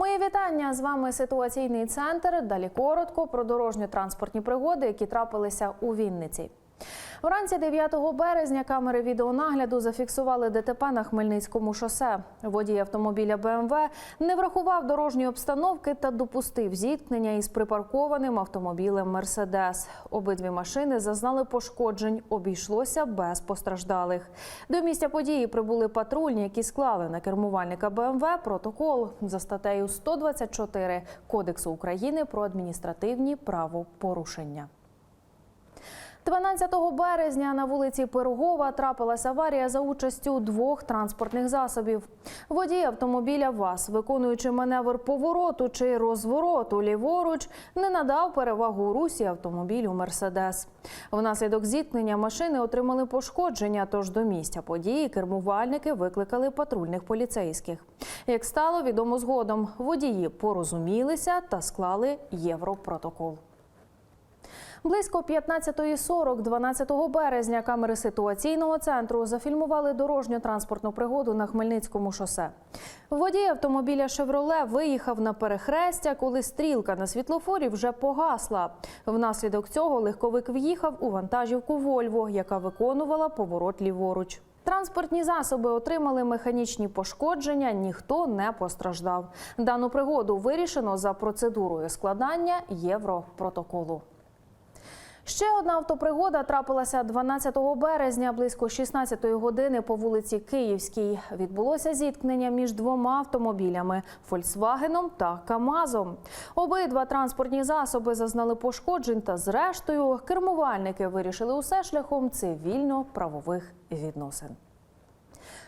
Мої вітання з вами ситуаційний центр. Далі коротко про дорожньо-транспортні пригоди, які трапилися у Вінниці. Вранці 9 березня камери відеонагляду зафіксували ДТП на Хмельницькому шосе. Водій автомобіля БМВ не врахував дорожньої обстановки та допустив зіткнення із припаркованим автомобілем Мерседес. Обидві машини зазнали пошкоджень. Обійшлося без постраждалих. До місця події прибули патрульні, які склали на кермувальника БМВ протокол за статтею 124 Кодексу України про адміністративні правопорушення. 12 березня на вулиці Пирогова трапилася аварія за участю двох транспортних засобів. Водій автомобіля ВАЗ, виконуючи маневр повороту чи розвороту ліворуч, не надав перевагу русі автомобілю Мерседес. Внаслідок зіткнення машини отримали пошкодження. Тож до місця події кермувальники викликали патрульних поліцейських. Як стало відомо згодом, водії порозумілися та склали європротокол. Близько 15.40 12 березня камери ситуаційного центру зафільмували дорожньо-транспортну пригоду на Хмельницькому шосе. Водій автомобіля «Шевроле» виїхав на перехрестя, коли стрілка на світлофорі вже погасла. Внаслідок цього легковик в'їхав у вантажівку «Вольво», яка виконувала поворот ліворуч. Транспортні засоби отримали механічні пошкодження, ніхто не постраждав. Дану пригоду вирішено за процедурою складання європротоколу. Ще одна автопригода трапилася 12 березня близько 16 години по вулиці Київській. Відбулося зіткнення між двома автомобілями Фольксвагеном та Камазом. Обидва транспортні засоби зазнали пошкоджень та, зрештою, кермувальники вирішили усе шляхом цивільно-правових відносин.